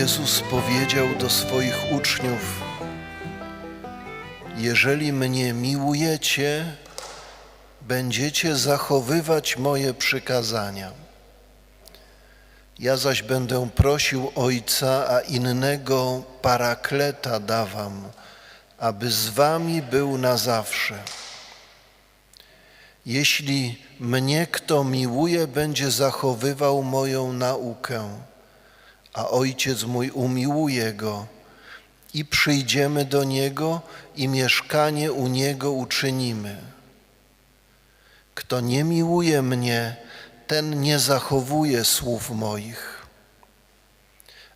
Jezus powiedział do swoich uczniów: Jeżeli mnie miłujecie, będziecie zachowywać moje przykazania. Ja zaś będę prosił Ojca, a innego parakleta dawam, aby z wami był na zawsze. Jeśli mnie kto miłuje, będzie zachowywał moją naukę, a Ojciec mój umiłuje go i przyjdziemy do Niego i mieszkanie u Niego uczynimy. Kto nie miłuje mnie, ten nie zachowuje słów moich.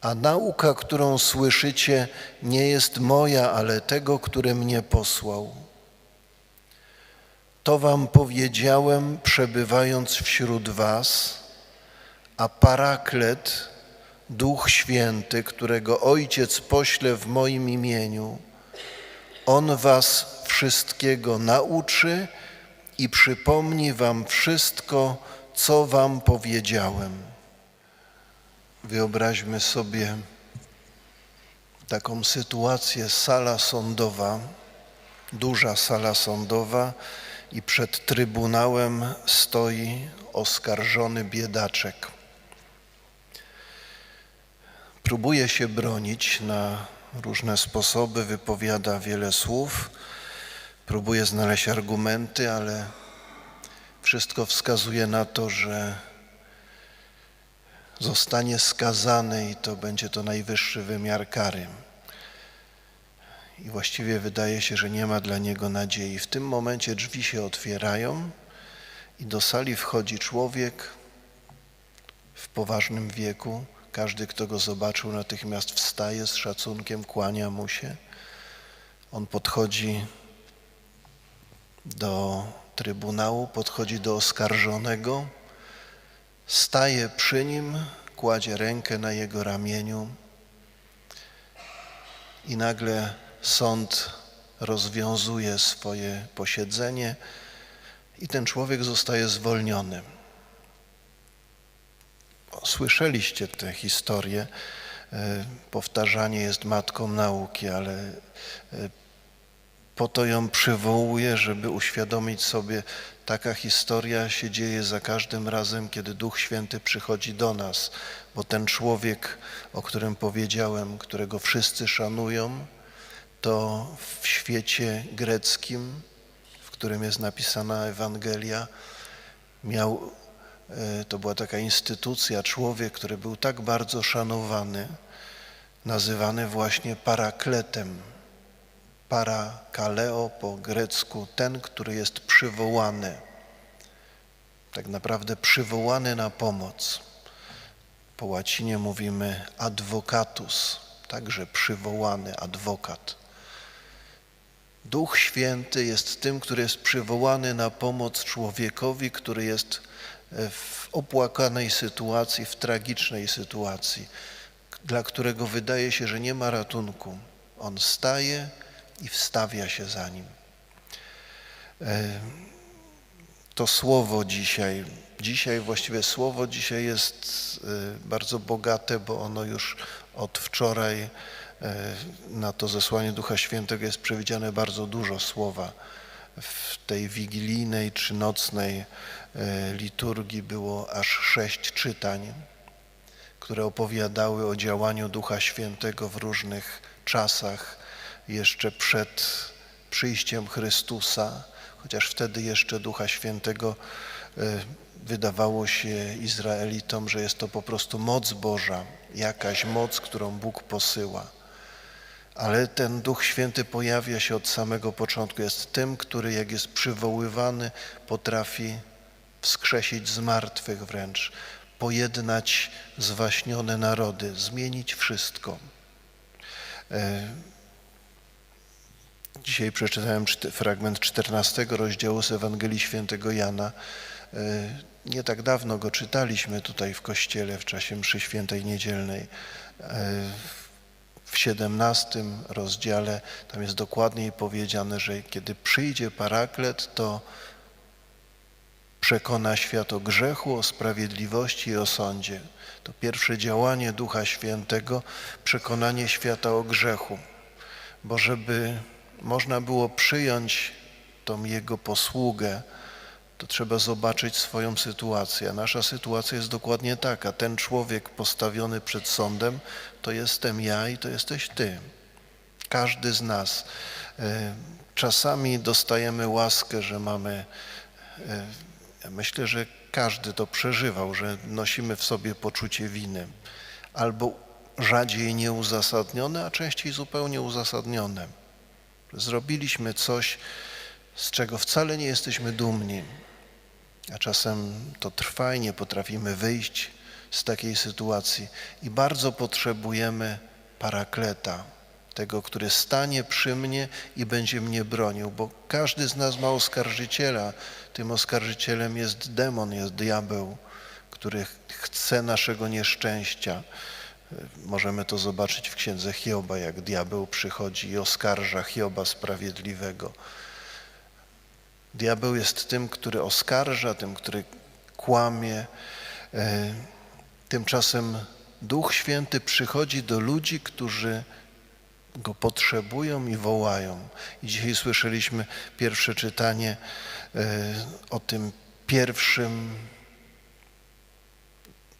A nauka, którą słyszycie, nie jest moja, ale tego, który mnie posłał. To wam powiedziałem, przebywając wśród was, a paraklet, Duch Święty, którego Ojciec pośle w moim imieniu, On was wszystkiego nauczy i przypomni wam wszystko, co wam powiedziałem. Wyobraźmy sobie taką sytuację, sala sądowa, duża sala sądowa i przed trybunałem stoi oskarżony biedaczek. Próbuje się bronić na różne sposoby, wypowiada wiele słów, próbuje znaleźć argumenty, ale wszystko wskazuje na to, że zostanie skazany i to będzie to najwyższy wymiar kary. I właściwie wydaje się, że nie ma dla niego nadziei. W tym momencie drzwi się otwierają i do sali wchodzi człowiek w poważnym wieku. Każdy, kto go zobaczył, natychmiast wstaje z szacunkiem, kłania mu się. On podchodzi do trybunału, podchodzi do oskarżonego, staje przy nim, kładzie rękę na jego ramieniu i nagle sąd rozwiązuje swoje posiedzenie i ten człowiek zostaje zwolniony. Słyszeliście tę historię. E, powtarzanie jest matką nauki, ale e, po to ją przywołuję, żeby uświadomić sobie, taka historia się dzieje za każdym razem, kiedy Duch Święty przychodzi do nas, bo ten człowiek, o którym powiedziałem, którego wszyscy szanują, to w świecie greckim, w którym jest napisana Ewangelia, miał, to była taka instytucja, człowiek, który był tak bardzo szanowany, nazywany właśnie parakletem. Parakaleo po grecku, ten, który jest przywołany. Tak naprawdę przywołany na pomoc. Po łacinie mówimy advocatus, także przywołany adwokat. Duch Święty jest tym, który jest przywołany na pomoc człowiekowi, który jest e, w opłakanej sytuacji, w tragicznej sytuacji, dla którego wydaje się, że nie ma ratunku. On staje i wstawia się za nim. E, to słowo dzisiaj, dzisiaj właściwie słowo dzisiaj jest e, bardzo bogate, bo ono już od wczoraj E, na to zesłanie Ducha Świętego jest przewidziane bardzo dużo słowa. W tej wigilijnej czy nocnej e, liturgii było aż sześć czytań, które opowiadały o działaniu Ducha Świętego w różnych czasach, jeszcze przed przyjściem Chrystusa, chociaż wtedy jeszcze Ducha Świętego e, wydawało się Izraelitom, że jest to po prostu moc Boża, jakaś moc, którą Bóg posyła ale ten Duch Święty pojawia się od samego początku. Jest tym, który jak jest przywoływany, potrafi wskrzesić z martwych wręcz, pojednać zwaśnione narody, zmienić wszystko. E, dzisiaj przeczytałem fragment 14 rozdziału z Ewangelii Świętego Jana. E, nie tak dawno go czytaliśmy tutaj w kościele w czasie mszy świętej niedzielnej. W 17 rozdziale tam jest dokładniej powiedziane, że kiedy przyjdzie paraklet, to przekona świat o grzechu, o sprawiedliwości i o sądzie. To pierwsze działanie Ducha Świętego, przekonanie świata o grzechu. Bo żeby można było przyjąć tą Jego posługę, to trzeba zobaczyć swoją sytuację. Nasza sytuacja jest dokładnie taka. Ten człowiek postawiony przed sądem to jestem ja i to jesteś ty. Każdy z nas. E, Czasami dostajemy łaskę, że mamy, e, myślę, że każdy to przeżywał, że nosimy w sobie poczucie winy. Albo rzadziej nieuzasadnione, a częściej zupełnie uzasadnione. Zrobiliśmy coś, z czego wcale nie jesteśmy dumni, a czasem to trwa i nie potrafimy wyjść z takiej sytuacji i bardzo potrzebujemy parakleta, tego, który stanie przy mnie i będzie mnie bronił, bo każdy z nas ma oskarżyciela. Tym oskarżycielem jest demon, jest diabeł, który chce naszego nieszczęścia. Możemy to zobaczyć w księdze Hioba, jak diabeł przychodzi i oskarża Hioba sprawiedliwego. Diabeł jest tym, który oskarża, tym, który kłamie. E, Tymczasem Duch Święty przychodzi do ludzi, którzy go potrzebują i wołają. I dzisiaj słyszeliśmy pierwsze czytanie e, o tym pierwszym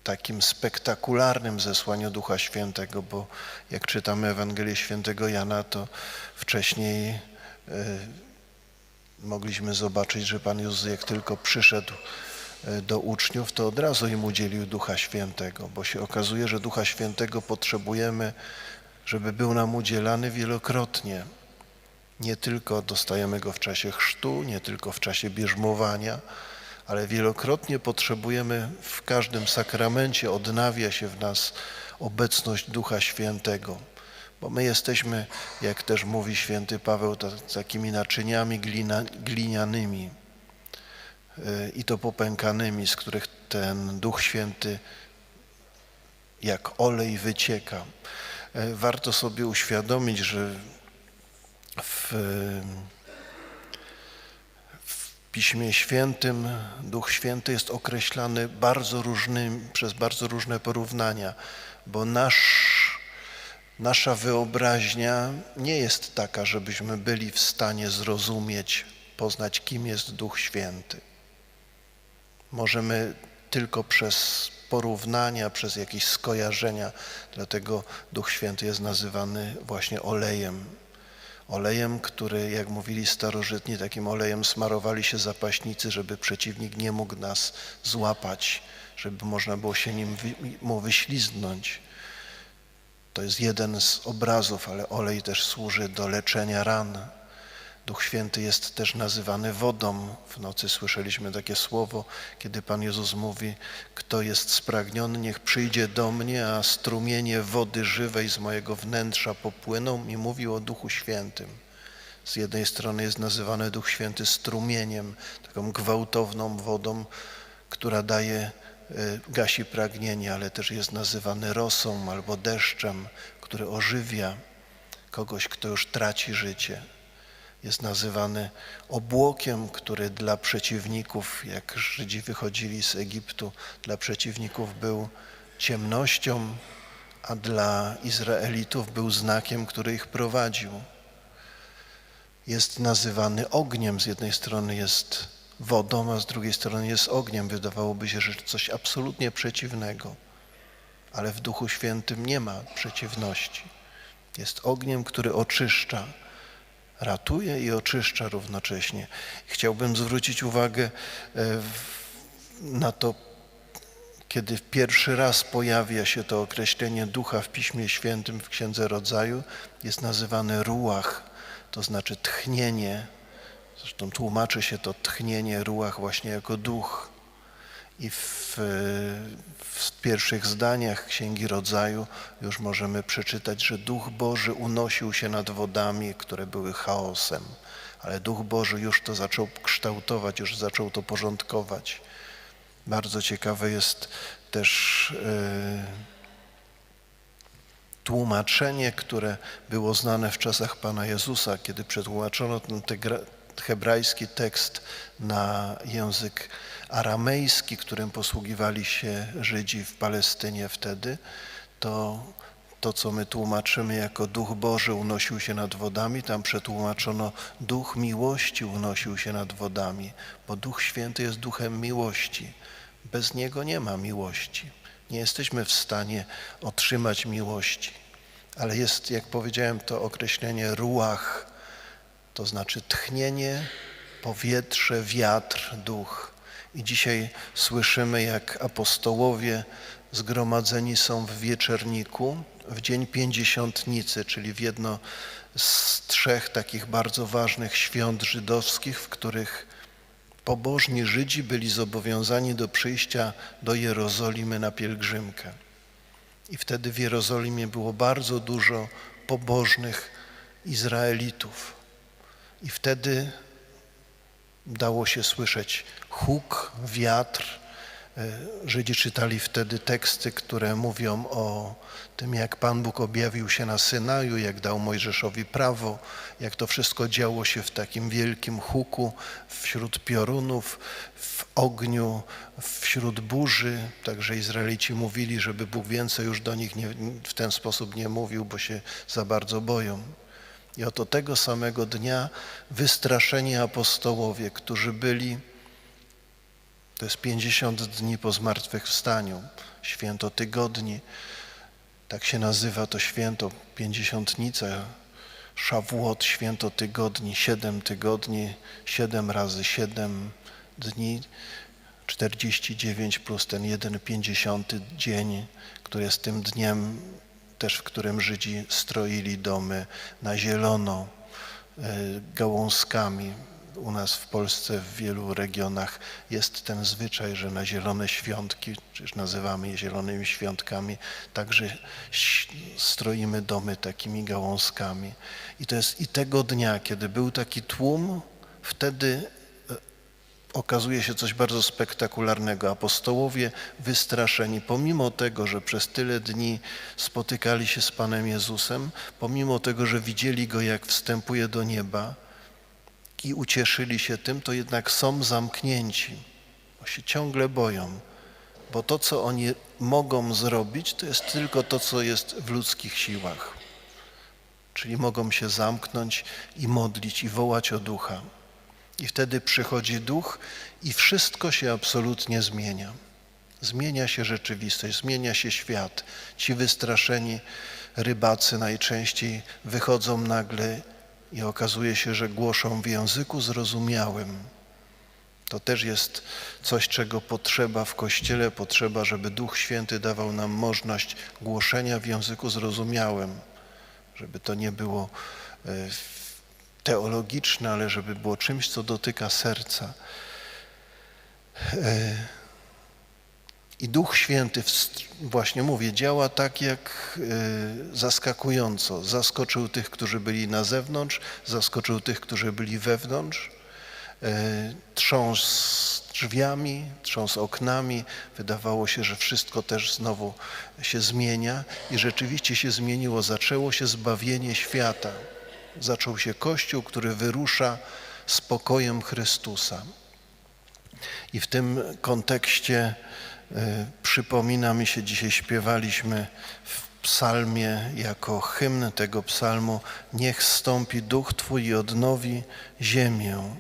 takim spektakularnym zesłaniu Ducha Świętego, bo jak czytamy Ewangelię Świętego Jana, to wcześniej e, mogliśmy zobaczyć, że Pan Jezus jak tylko przyszedł e, do uczniów, to od razu im udzielił Ducha Świętego, bo się okazuje, że Ducha Świętego potrzebujemy, żeby był nam udzielany wielokrotnie. Nie tylko dostajemy go w czasie chrztu, nie tylko w czasie bierzmowania, ale wielokrotnie potrzebujemy w każdym sakramencie, odnawia się w nas obecność Ducha Świętego. Bo my jesteśmy, jak też mówi święty Paweł, ta, takimi naczyniami glina, glinianymi y, i to popękanymi, z których ten Duch Święty jak olej wycieka. Y, Warto sobie uświadomić, że w, w Piśmie Świętym Duch Święty jest określany bardzo różnym, przez bardzo różne porównania, bo nasz Nasza wyobraźnia nie jest taka, żebyśmy byli w stanie zrozumieć, poznać, kim jest Duch Święty. Możemy tylko przez porównania, przez jakieś skojarzenia, dlatego Duch Święty jest nazywany właśnie olejem. Olejem, który, jak mówili starożytni, takim olejem smarowali się zapaśnicy, żeby przeciwnik nie mógł nas złapać, żeby można było się nim mu wyśliznąć. To jest jeden z obrazów, ale olej też służy do leczenia ran. Duch Święty jest też nazywany wodą. W nocy słyszeliśmy takie słowo, kiedy Pan Jezus mówi: Kto jest spragniony, niech przyjdzie do mnie, a strumienie wody żywej z mojego wnętrza popłyną. I mówił o Duchu Świętym. Z jednej strony jest nazywany Duch Święty strumieniem, taką gwałtowną wodą, która daje gasi pragnienie, ale też jest nazywany rosą albo deszczem, który ożywia kogoś, kto już traci życie. Jest nazywany obłokiem, który dla przeciwników, jak Żydzi wychodzili z Egiptu, dla przeciwników był ciemnością, a dla Izraelitów był znakiem, który ich prowadził. Jest nazywany ogniem, z jednej strony jest wodą, a z drugiej strony jest ogniem. Wydawałoby się, że coś absolutnie przeciwnego, ale w Duchu Świętym nie ma przeciwności. Jest ogniem, który oczyszcza, ratuje i oczyszcza równocześnie. Chciałbym zwrócić uwagę e, na to, kiedy pierwszy raz pojawia się to określenie ducha w Piśmie Świętym w Księdze Rodzaju, jest nazywane ruach, to znaczy tchnienie, Zresztą tłumaczy się to tchnienie ruach właśnie jako duch. I w, w, pierwszych zdaniach Księgi Rodzaju już możemy przeczytać, że Duch Boży unosił się nad wodami, które były chaosem, ale Duch Boży już to zaczął kształtować, już zaczął to porządkować. Bardzo ciekawe jest też yy, tłumaczenie, które było znane w czasach Pana Jezusa, kiedy przetłumaczono tę hebrajski tekst na język aramejski, którym posługiwali się Żydzi w Palestynie wtedy, to to, co my tłumaczymy jako Duch Boży unosił się nad wodami, tam przetłumaczono Duch miłości unosił się nad wodami, bo Duch Święty jest Duchem miłości. Bez Niego nie ma miłości. Nie jesteśmy w stanie otrzymać miłości, ale jest, jak powiedziałem, to określenie ruach, to znaczy tchnienie, powietrze, wiatr, duch. I dzisiaj słyszymy, jak apostołowie zgromadzeni są w wieczerniku w dzień pięćdziesiątnicy, czyli w jedno z trzech takich bardzo ważnych świąt żydowskich, w których pobożni Żydzi byli zobowiązani do przyjścia do Jerozolimy na pielgrzymkę. I wtedy w Jerozolimie było bardzo dużo pobożnych Izraelitów. I wtedy dało się słyszeć huk, wiatr. E, Żydzi czytali wtedy teksty, które mówią o tym, jak Pan Bóg objawił się na Synaju, jak dał Mojżeszowi prawo, jak to wszystko działo się w takim wielkim huku, wśród piorunów, w ogniu, wśród burzy. Także Izraelici mówili, żeby Bóg więcej już do nich nie, w ten sposób nie mówił, bo się za bardzo boją. I oto tego samego dnia wystraszeni apostołowie, którzy byli, to jest 50 dni po zmartwychwstaniu, święto tygodni, tak się nazywa to święto, pięćdziesiątnica, Szawłot, święto tygodni, siedem tygodni, siedem razy siedem dni, 49 plus ten jeden pięćdziesiąty dzień, który jest tym dniem też, w którym Żydzi stroili domy na zielono, e, gałązkami. U nas w Polsce w wielu regionach jest ten zwyczaj, że na zielone świątki, czyż nazywamy je zielonymi świątkami, także stroimy domy takimi gałązkami. I to jest i tego dnia, kiedy był taki tłum, wtedy okazuje się coś bardzo spektakularnego. Apostołowie wystraszeni, pomimo tego, że przez tyle dni spotykali się z Panem Jezusem, pomimo tego, że widzieli Go, jak wstępuje do nieba i ucieszyli się tym, to jednak są zamknięci, bo się ciągle boją. Bo to, co oni mogą zrobić, to jest tylko to, co jest w ludzkich siłach. Czyli mogą się zamknąć i modlić i wołać o ducha. I wtedy przychodzi duch i wszystko się absolutnie zmienia. Zmienia się rzeczywistość, zmienia się świat. Ci wystraszeni rybacy najczęściej wychodzą nagle i okazuje się, że głoszą w języku zrozumiałym. To też jest coś, czego potrzeba w Kościele, potrzeba, żeby Duch Święty dawał nam możliwość głoszenia w języku zrozumiałym, żeby to nie było e, teologiczne, ale żeby było czymś, co dotyka serca. E, I Duch Święty, właśnie mówię, działa tak jak e, zaskakująco. Zaskoczył tych, którzy byli na zewnątrz, zaskoczył tych, którzy byli wewnątrz. E, Trząs drzwiami, trząs oknami. Wydawało się, że wszystko też znowu się zmienia i rzeczywiście się zmieniło. Zaczęło się zbawienie świata. Zaczął się Kościół, który wyrusza z pokojem Chrystusa. I w tym kontekście e, przypomina mi się, dzisiaj śpiewaliśmy w psalmie jako hymn tego psalmu Niech stąpi duch Twój i odnowi ziemię.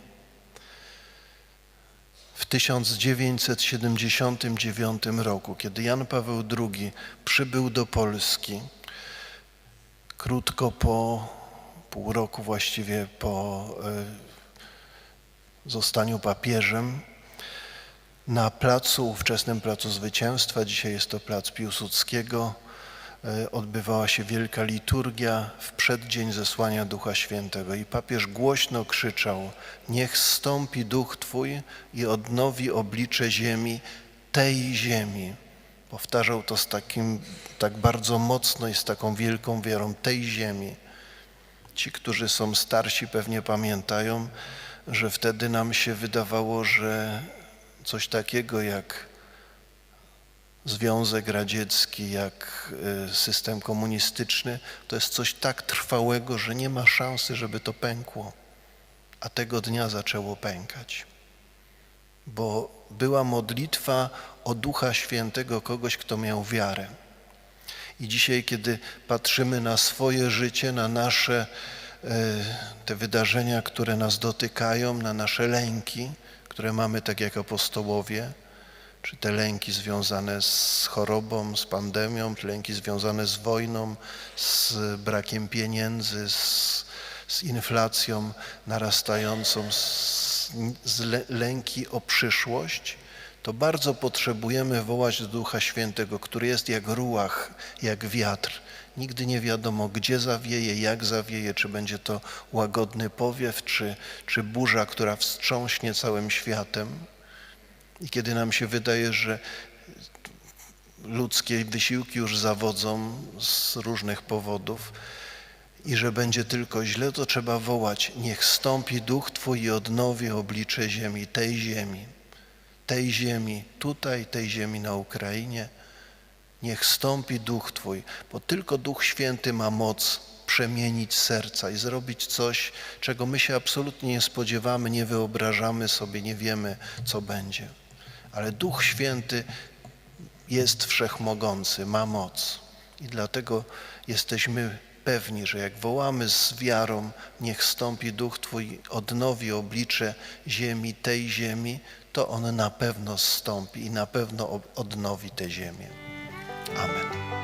W 1979 roku, kiedy Jan Paweł II przybył do Polski, krótko po pół roku właściwie po e, zostaniu papieżem, na placu, ówczesnym Placu Zwycięstwa, dzisiaj jest to Plac Piłsudskiego, e, odbywała się wielka liturgia w przeddzień zesłania Ducha Świętego i papież głośno krzyczał niech stąpi Duch Twój i odnowi oblicze ziemi, tej ziemi. Powtarzał to z takim, tak bardzo mocno i z taką wielką wiarą, tej ziemi. Ci, którzy są starsi, pewnie pamiętają, że wtedy nam się wydawało, że coś takiego jak Związek Radziecki, jak y, system komunistyczny, to jest coś tak trwałego, że nie ma szansy, żeby to pękło. a tego dnia zaczęło pękać. Bo była modlitwa o Ducha Świętego kogoś, kto miał wiarę. I dzisiaj, kiedy patrzymy na swoje życie, na nasze e, te wydarzenia, które nas dotykają, na nasze lęki, które mamy tak jak apostołowie, czy te lęki związane z chorobą, z pandemią, czy lęki związane z wojną, z brakiem pieniędzy, z, z inflacją narastającą, z, z lęki o przyszłość, to bardzo potrzebujemy wołać do Ducha Świętego, który jest jak ruach, jak wiatr. Nigdy nie wiadomo, gdzie zawieje, jak zawieje, czy będzie to łagodny powiew, czy, czy burza, która wstrząśnie całym światem. I kiedy nam się wydaje, że ludzkie wysiłki już zawodzą z różnych powodów i że będzie tylko źle, to trzeba wołać: Niech stąpi duch Twój i odnowi oblicze ziemi, tej ziemi, tej ziemi, tutaj, tej ziemi na Ukrainie. Niech stąpi duch Twój, bo tylko Duch Święty ma moc przemienić serca i zrobić coś, czego my się absolutnie nie spodziewamy, nie wyobrażamy sobie, nie wiemy, co będzie. Ale Duch Święty jest wszechmogący, ma moc. I dlatego jesteśmy pewni, że jak wołamy z wiarą, niech stąpi duch Twój, odnowi oblicze ziemi, tej ziemi, to on na pewno zstąpi i na pewno odnowi tę ziemię. Amen.